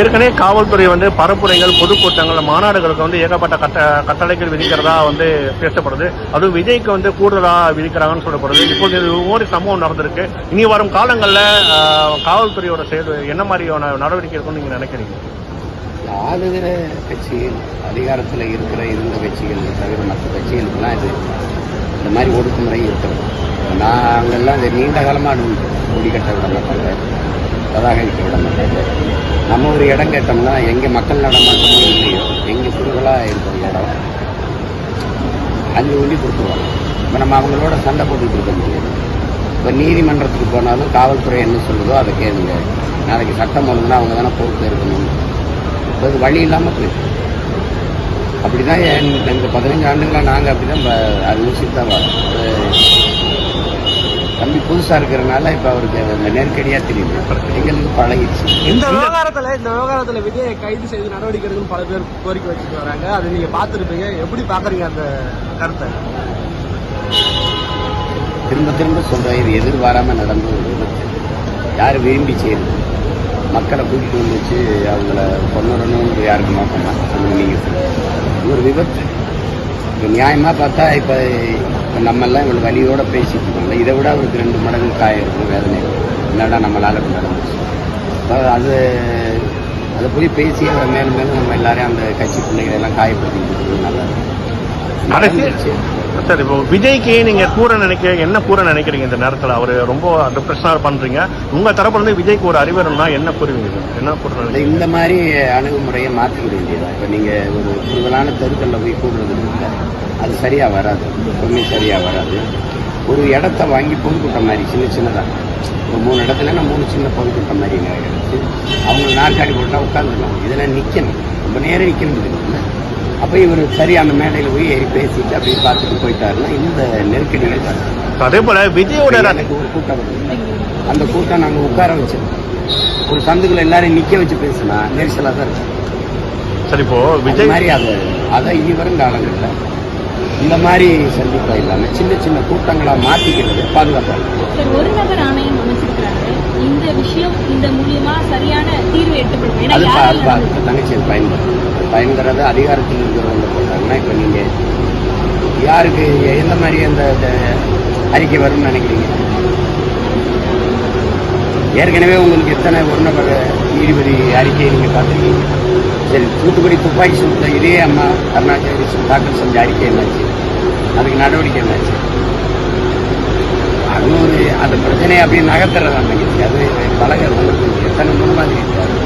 ஏற்கனவே காவல்துறை வந்து பரப்புரைகள் பொதுக்கூட்டங்கள் மாநாடுகளுக்கு வந்து ஏகப்பட்ட கட்ட கட்டளைகள் விதிக்கிறதா வந்து பேசப்படுது. அதுவும் விஜய்க்கு வந்து கூடுதலாக விதிக்கிறாங்கன்னு சொல்லப்படுது. இப்போது இது ஒவ்வொரு சம்பவம் நடந்திருக்கு. இனி வரும் காலங்களில் காவல்துறையோட செயல் என்ன மாதிரியான நடவடிக்கை இருக்கும்னு நீங்கள் நினைக்கிறீங்க? ஆளுகிற கட்சிகள் அதிகாரத்தில் இருக்கிற இருந்த கட்சிகள் தவிர மற்ற கட்சிகளுக்குலாம் இது இந்த மாதிரி ஒடுக்குமுறை இருக்கிறது. நாங்கள்லாம் இது நீண்ட காலமாக அனுபவிக்கிறோம். கொடி கட்ட விட மாட்டாங்க பதாக விட மாட்டாங்க. நம்ம ஒரு இடம் கேட்டோம்னா எங்கே மக்கள் நடமாட்டமும் இல்லையோ எங்கே குறுகலாக இருக்கிற இடம். அங்கே ஒண்டி கொடுத்துருவாங்க. இப்போ நம்ம அவங்களோட சண்டை போட்டுட்டு இருக்க முடியாது. இப்போ நீதிமன்றத்துக்கு போனாலும் காவல்துறை என்ன சொல்லுதோ அதை கேளுங்க. நாளைக்கு சட்டம் ஒழுங்குனா அவங்க தானே பொறுப்பு இருக்கணும். இப்போ அது வழி இல்லாமல் போயிடுச்சு. அப்படி தான் இந்த பதினஞ்சு ஆண்டுகளாக நாங்கள் அப்படி தான் அனுபவிச்சுட்டு தான் வரோம். தம்பி புதுசாக இருக்கிறனால இப்போ அவருக்கு அந்த நெருக்கடியாக தெரியுது. எங்களுக்கு பழகிடுச்சு. இந்த விவகாரத்துல இந்த விவகாரத்துல விஜயை கைது செய்து நடவடிக்கை எடுக்கணும்னு பல பேர் கோரிக்கை வச்சுட்டு வராங்க. அதை நீங்க பார்த்துருப்பீங்க. எப்படி பாக்குறீங்க அந்த கருத்தை? திரும்ப திரும்ப சொல்கிறேன் இது எதிர்பாராமல் நடந்த ஒரு விபத்து. யார் விரும்பி செய்யுது மக்களை கூட்டிட்டு வந்து வச்சு அவங்கள கொண்டுடணும்னு யாருக்கு நோக்கமா சொல்லுங்க. நீங்கள் ஒரு விபத்து. இப்போ நியாயமாக பார்த்தா இப்போ இப்போ நம்மெல்லாம் இவ்வளோ வலியோட பேசிட்டு இருக்கோம்ல. இதை விட அவருக்கு ரெண்டு மடங்கு காயம் இருக்கும் வேதனை. என்னடா நம்மளால இப்படி நடந்துச்சு? அப்போ அது அதை போய் பேசி அதை மேலும் மேலும் நம்ம எல்லாரையும் அந்த கட்சி பிள்ளைகளை எல்லாம் காயப்படுத்திட்டு நல்லா அரசியல் நடந்துச்சு. சார் இப்போ விஜய்க்கு நீங்க கூற நினைக்க என்ன கூற நினைக்கிறீங்க இந்த நேரத்தில்? அவர் ரொம்ப டிப்ரெஷனாக பண்றீங்க உங்க தரப்புல இருந்து விஜய்க்கு ஒரு அறிவுரைனா என்ன கூறுவீங்க? என்ன கூற இந்த- மாதிரி அணுகுமுறையை மாற்றிக்க வேண்டியதா? இப்போ நீங்கள் ஒரு குறுகலான தெருக்களில் போய் கூடுறது இல்லை. அது சரியாக வராது. எப்பவுமே சரியாக வராது. ஒரு இடத்த வாங்கி பொதுக்கூட்டம் மாதிரி சின்ன சின்னதாக ஒரு மூணு இடத்துலன்னா மூணு சின்ன பொதுக்கூட்டம் மாதிரி எடுத்து அவங்க நாற்காலி போட்டால் உட்காந்துக்கலாம் இதெல்லாம் நிற்கணும் ரொம்ப நேரம் நிற்கணும் இல்லை அப்போ இவர் சரி அந்த மேடையில் போய் ஏறி பேசிட்டு அப்படியே பார்த்துட்டு போயிட்டாருன்னா இந்த நெருக்கடிகளை அதே போல விஜயோட ஒரு கூட்டம் அந்த கூட்டம் நாங்கள் உட்கார வச்சோம். ஒரு சந்துக்குள்ள எல்லாரையும் நிக்க வச்சு பேசினா நெரிசலாக தான் இருக்கும். சரி இப்போ விஜய் மாதிரி அதை அதை இனி வரும் காலங்களில் இந்த மாதிரி சந்திப்பா இல்லாம சின்ன சின்ன கூட்டங்களா மாத்திக்கிறது பாதுகாப்பா. இருக்கும். சார் ஒரு நபர் ஆணையம் அமைச்சிருக்கிறாங்க இந்த விஷயம் இந்த மூலியமா சரியான தீர்வு எட்டப்படும் ஏன்னா தங்கச்சி பயன்படும். அது பயன்படுறது அதிகாரத்தில் இருக்கிறவங்க போட்டாங்கன்னா இப்போ நீங்க யாருக்கு எந்த மாதிரி அந்த அறிக்கை வரும்னு நினைக்கிறீங்க? ஏற்கனவே உங்களுக்கு எத்தனை ஒரு நபர் நீதிபதி அறிக்கையை நீங்க பார்த்துருக்கீங்க? சரி தூத்துக்குடி துப்பாக்கி சூட்டில் இதே அம்மா அருணாச்சல தாக்கல் செஞ்ச அறிக்கை என்னாச்சு? அதுக்கு நடவடிக்கை என்னாச்சு? அது ஒரு அந்த பிரச்சனையை அப்படியே நகர்த்துறது பழக உங்களுக்கு எத்தனை மூணு மாதிரி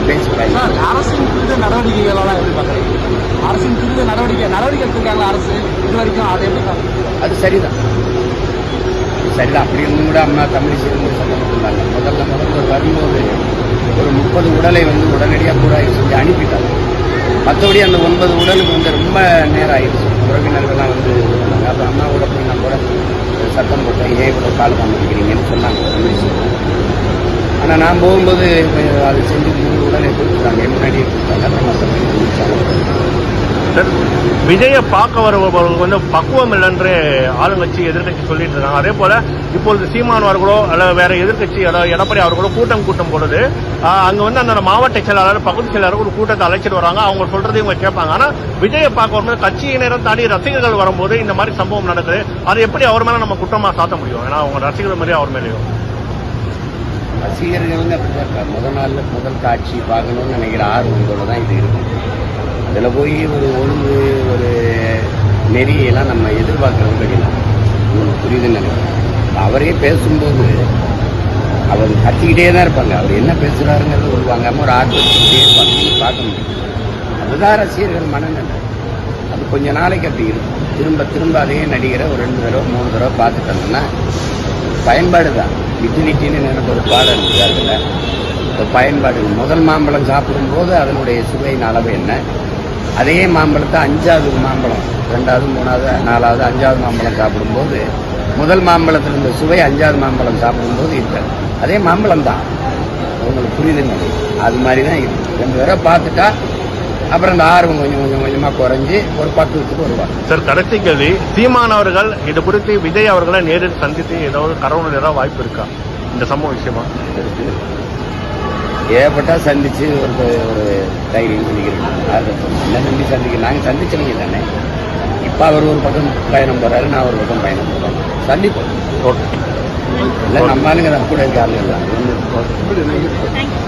பேசுகிறாங்க சார் அரசின் துரித நடவடிக்கைகளெல்லாம் எப்படி பாக்குறீங்க அரசின் துரித நடவடிக்கை நடவடிக்கை எடுத்திருக்காங்களா அரசு? இது வரைக்கும் அதை எப்படி அது சரிதான். சரிதான். அப்படி இருந்தும் கூட அம்மா தமிழிசை வந்து சட்டப்பட்டிருந்தாங்க முதல்ல முதல்ல வரும்போது ஒரு முப்பது உடலை வந்து உடனடியாக கூட செஞ்சு அனுப்பிட்டாங்க. மற்றபடி அந்த ஒன்பது உடலுக்கு வந்து ரொம்ப நேரம் ஆயிடுச்சு. உறவினர்கள்லாம் வந்து பண்ணாங்க அப்போ அம்மா கூட போய் நான் கூட சத்தம் போட்டேன். ஏன் இவ்வளோ கால் காமிக்கிறீங்கன்னு சொன்னாங்க. தமிழிசை ஆனால் நான் போகும்போது அது செஞ்சு உடனே கொடுத்துட்டாங்க. முன்னாடியே கொடுத்தாங்க சார் விஜயை பார்க்க வருபவர்களுக்கு வந்து பக்குவம் இல்லைன்று ஆளுங்கட்சி எதிர்க்கட்சி சொல்லிட்டு இருக்காங்க. அதே போல இப்பொழுது சீமான் அவர்களோ அல்ல வேற எதிர்க்கட்சி அதாவது எடப்பாடி அவர்களோ கூட்டம் கூட்டம் பொழுது அங்க வந்து அந்த மாவட்ட செயலாளர் பகுதி செயலாளர் ஒரு கூட்டத்தை அழைச்சிட்டு வராங்க. அவங்க சொல்றதை இவங்க கேட்பாங்க. ஆனா விஜயை பார்க்க வரும்போது கட்சியினரும் தாண்டி ரசிகர்கள் வரும்போது இந்த மாதிரி சம்பவம் நடக்குது. அது எப்படி அவர் மேல நம்ம குற்றமா சாத்த முடியும்? ஏன்னா அவங்க ரசிகர்கள் மாதிரி அவர் மேலேயும். ரசிகர்கள் வந்து அப்படிதான் இருக்காங்க முதல் நாளில் முதல் காட்சி பார்க்கணும்னு நினைக்கிற ஆர்வத்தோடு தான் இது இருக்கும். அதில் போய் ஒரு ஒழுங்கு ஒரு நெறியெல்லாம் நம்ம எதிர்பார்க்கறது கிடையாது உங்களுக்கு புரியுதுன்னு நினைக்கிறேன். அவரே பேசும்போது அவர் கத்திக்கிட்டே தான் இருப்பாங்க. அவர் என்ன பேசுகிறாருங்கிறது ஒரு வாங்காமல் ஒரு ஆர்வத்துக்கிட்டே இருப்பாங்க. நீங்கள் பார்க்க முடியும். அதுதான் ரசிகர்கள் மனநிலை. அது கொஞ்ச நாளைக்கு அப்படி இருக்கும். திரும்ப திரும்ப அதே நடிகரை ஒரு ரெண்டு தடவை மூணு தடவை பார்த்துட்டோம்னா பயன்பாடு தான். யூட்டிலிட்டின்னு எனக்கு ஒரு பாடம் இருக்குது அதில். இந்த பயன்பாடு. முதல் மாம்பழம் சாப்பிடும்போது அதனுடைய சுவையின் அளவு என்ன? அதே மாம்பழத்தை அஞ்சாவது மாம்பழம் ரெண்டாவது மூணாவது நாலாவது அஞ்சாவது மாம்பழம் சாப்பிடும்போது முதல் மாம்பழத்தில் இருந்த சுவை அஞ்சாவது மாம்பழம் சாப்பிடும்போது இருக்காது அதே மாம்பழம் தான் உங்களுக்கு புரிதல் அது மாதிரி தான் இருக்குது ரெண்டு பேரை பார்த்துட்டா அப்புறம் இந்த ஆர்வம் கொஞ்சம் கொஞ்சம் கொஞ்சமாக குறைஞ்சி ஒரு பக்குவத்துக்கு வருவாங்க சார் கடைசி கேள்வி சீமான் அவர்கள் இது குறித்து விஜய் அவர்களை நேரில் சந்தித்து ஏதாவது கரவுணர் ஏதாவது வாய்ப்பு இருக்கா? இந்த சம்பவம் விஷயமா? இருக்கு ஏற்பட்டா சந்திச்சு ஒரு ஒரு தைரியம் சொல்லிக்கிறேன் என்ன நம்பி சந்திக்க நாங்கள் சந்திச்சவங்க தானே. இப்போ அவர் ஒரு பக்கம் பயணம் போறாரு நான் ஒரு பக்கம் பயணம் போறோம் சந்திப்போம். இல்லை நம்ம ஆளுங்க தான் கூட இருக்காங்க எல்லாம் தேங்க்யூ